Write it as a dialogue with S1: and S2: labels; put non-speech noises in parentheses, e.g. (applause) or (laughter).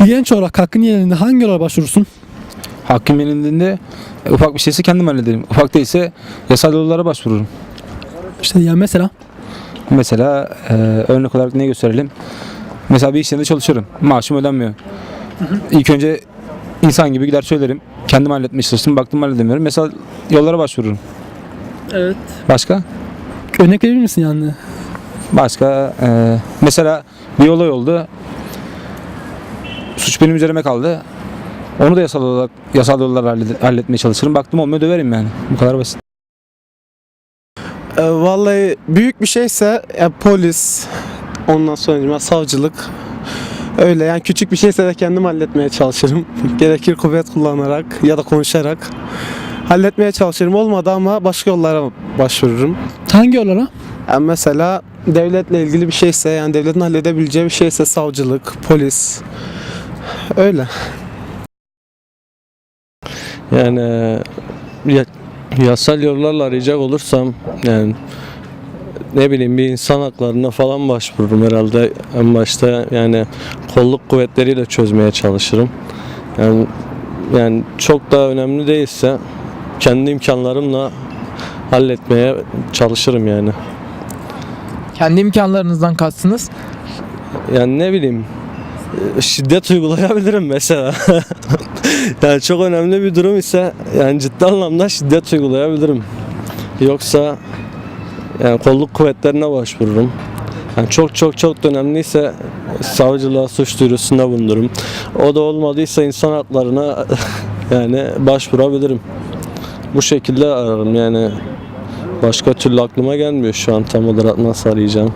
S1: Bir genç olarak hakkın yerinde hangi yola başvurursun?
S2: Hakkım elinde e, ufak bir şeyse kendim hallederim. Ufak değilse yasal yollara başvururum.
S1: İşte yani mesela
S2: Mesela e, örnek olarak ne gösterelim? Mesela bir iş yerinde çalışıyorum. Maaşım ödenmiyor. İlk önce insan gibi gider söylerim. Kendim halletmeye çalıştım. Baktım halledemiyorum. Mesela yollara başvururum.
S1: Evet.
S2: Başka?
S1: örnek verir misin yani?
S2: Başka e, mesela bir olay oldu. Suç benim üzerime kaldı. Onu da yasal olarak yasal yollarla hallet- halletmeye çalışırım. Baktım olmuyor döverim yani. Bu kadar basit.
S3: E, vallahi büyük bir şeyse ya, polis, ondan sonra savcılık. Öyle yani küçük bir şeyse de kendim halletmeye çalışırım. (laughs) Gerekir kuvvet kullanarak ya da konuşarak halletmeye çalışırım. Olmadı ama başka yollara başvururum.
S1: Hangi yollara?
S3: Yani mesela devletle ilgili bir şeyse yani devletin halledebileceği bir şeyse savcılık, polis. Öyle.
S4: Yani ya- yasal yollarla arayacak olursam yani ne bileyim bir insan haklarına falan başvururum herhalde en başta yani kolluk kuvvetleriyle çözmeye çalışırım. Yani yani çok daha önemli değilse kendi imkanlarımla halletmeye çalışırım yani.
S5: Kendi imkanlarınızdan kastınız?
S4: Yani ne bileyim e, şiddet uygulayabilirim mesela. (laughs) yani çok önemli bir durum ise yani ciddi anlamda şiddet uygulayabilirim. Yoksa yani kolluk kuvvetlerine başvururum. Yani çok çok çok önemliyse savcılığa suç duyurusunda bulunurum. O da olmadıysa insan haklarına (laughs) yani başvurabilirim. Bu şekilde ararım yani. Başka türlü aklıma gelmiyor şu an tam olarak nasıl arayacağım.